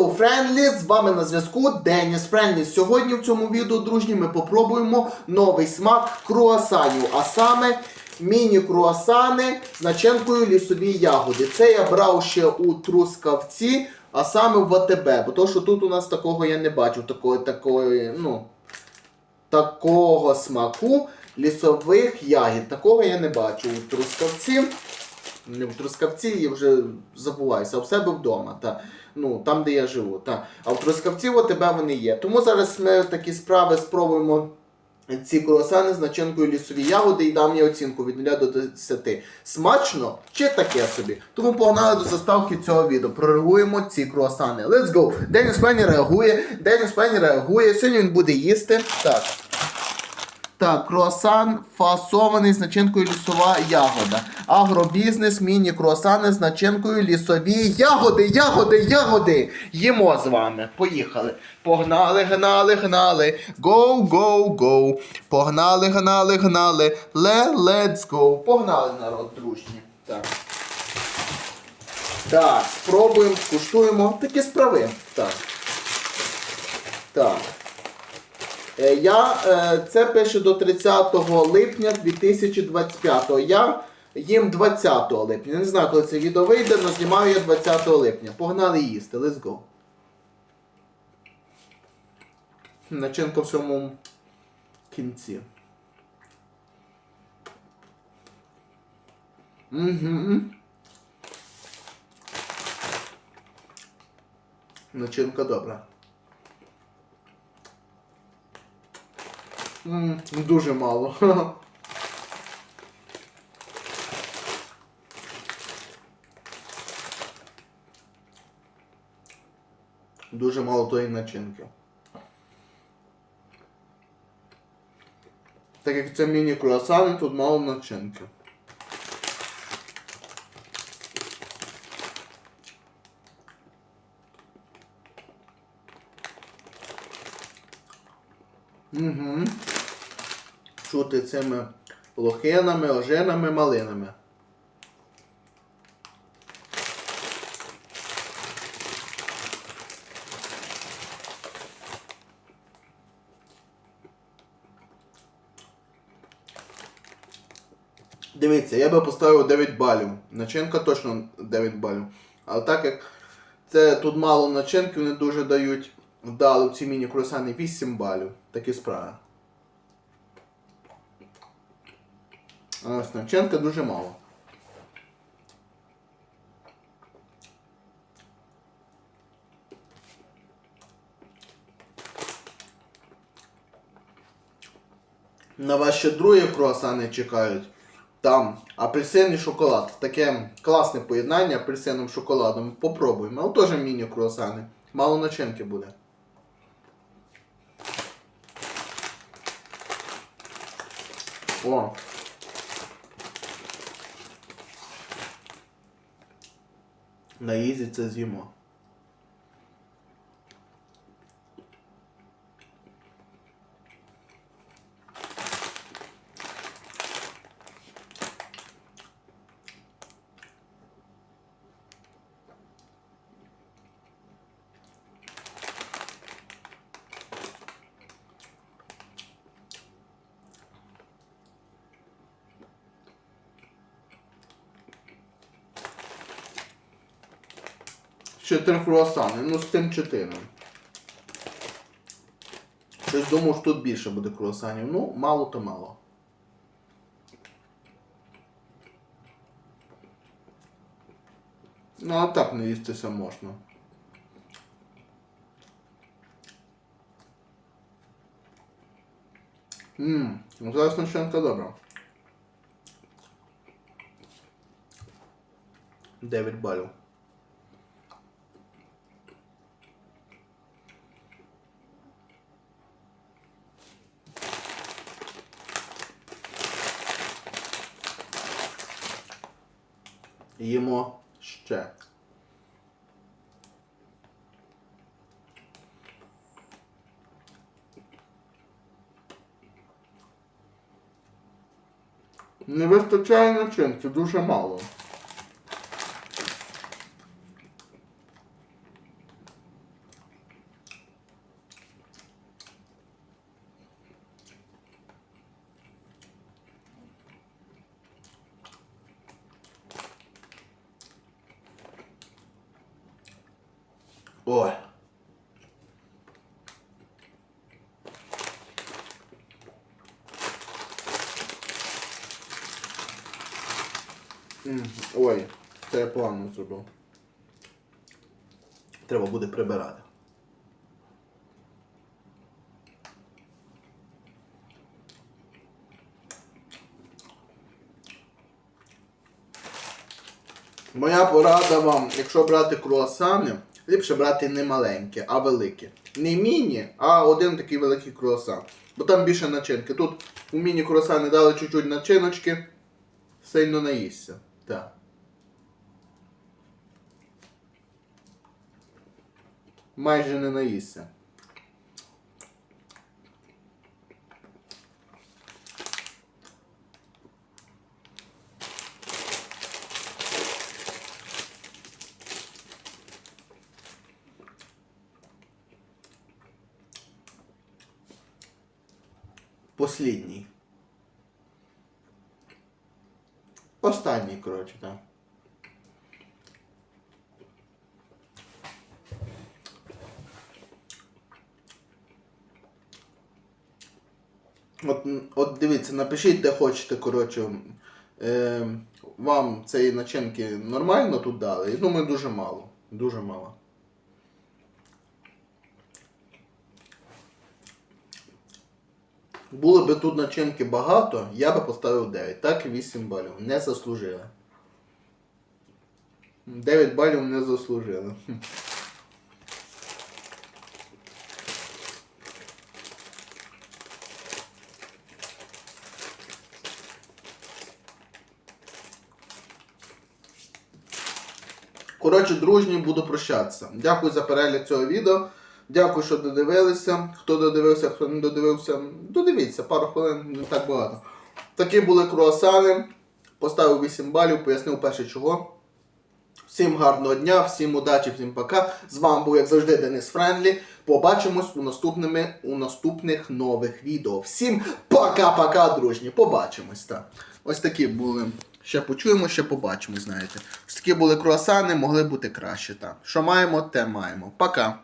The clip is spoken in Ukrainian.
Hello Friendly, з вами на зв'язку Деніс Френлі. Сьогодні в цьому відео, дружні, ми попробуємо новий смак круасанів, а саме міні-круасани з начинкою лісові ягоди. Це я брав ще у Трускавці, а саме в АТБ, бо то, що тут у нас такого я не бачив, такої, такої, ну, такого смаку лісових ягід. Такого я не бачив у Трускавці. Не в Трускавці я вже забуваюся, а в себе вдома. Та. Ну, там, де я живу. Та. А в Трускавці от тебе вони є. Тому зараз ми такі справи спробуємо ці круасани з начинкою лісові ягоди і дам я оцінку від 0 до 10. Смачно чи таке собі? Тому погнали до заставки цього відео. Прореагуємо ці круасани. Let's go! Деніс Пенні реагує, Деніс Пенні реагує. Сьогодні він буде їсти. Так. Так, круасан фасований з начинкою лісова ягода. Агробізнес, міні-круасани з начинкою лісові ягоди, ягоди, ягоди. Їмо з вами. Поїхали. Погнали, гнали, гнали. Go, go, go. Погнали, гнали, гнали. Le, let's go. Погнали, народ, дружні. Так. Так, спробуємо, скуштуємо. Такі справи. Так. Так. Е, Я, е, це пише до 30 липня 2025. Я їм 20 липня. Не знаю, коли це відео вийде, але знімаю я 20 липня. Погнали їсти, let's go. Начинка в самому кінці. Угу. Начинка добра. М, Дуже мало. Дуже мало тої начинки. Так як це міні-круасани, тут мало начинки. Угу. Чути цими лохинами, ожинами, малинами. Дивіться, я би поставив 9 балів. Начинка точно 9 балів. Але так як це тут мало начинки, вони дуже дають вдало ці міні-круасани 8 балів. Такі справи. А ось дуже мало. На вас ще другі круасани чекають. Там апельсин і шоколад. Таке класне поєднання апельсином з шоколадом. Попробуємо. Але теж міні-круасани. Мало начинки буде. О. На ізі це з'їмо. Ще круасани. Ну з цим чотири. Щось думав, що тут більше буде круасанів. Ну, мало то мало. Ну, а так не їстися можна. Ммм, ну зараз начинка добра. 9 балів. Їмо ще. Не вистачає начинки, дуже мало. М, Ой, це я погано зробив. Треба буде прибирати. Моя порада вам, якщо брати круасани, ліпше брати не маленьке, а велике. Не міні, а один такий великий круасан. Бо там більше начинки. Тут у міні круасани дали чуть-чуть начиночки, сильно наїсться. Так. Майже не наїсться. Послідній. Останній, коротше, так. От, от дивіться, напишіть, де хочете, коротше. Е, вам цієї начинки нормально тут дали? Я думаю, дуже мало. Дуже мало. Було би тут начинки багато, я би поставив 9. Так і 8 балів. Не заслужили. 9 балів не заслужили. Коротше, дружні, буду прощатися. Дякую за перегляд цього відео. Дякую, що додивилися. Хто додивився, хто не додивився, додивіться, пару хвилин, не так багато. Такі були круасани. Поставив 8 балів, пояснив перше чого. Всім гарного дня, всім удачі, всім пока. З вами був, як завжди, Денис Френдлі. Побачимось у, наступними, у наступних нових відео. Всім пока-пока, дружні. Побачимось. Так. Ось такі були. Ще почуємо, ще побачимо, знаєте. Ось такі були круасани, могли бути краще. Так. Що маємо, те маємо. Пока.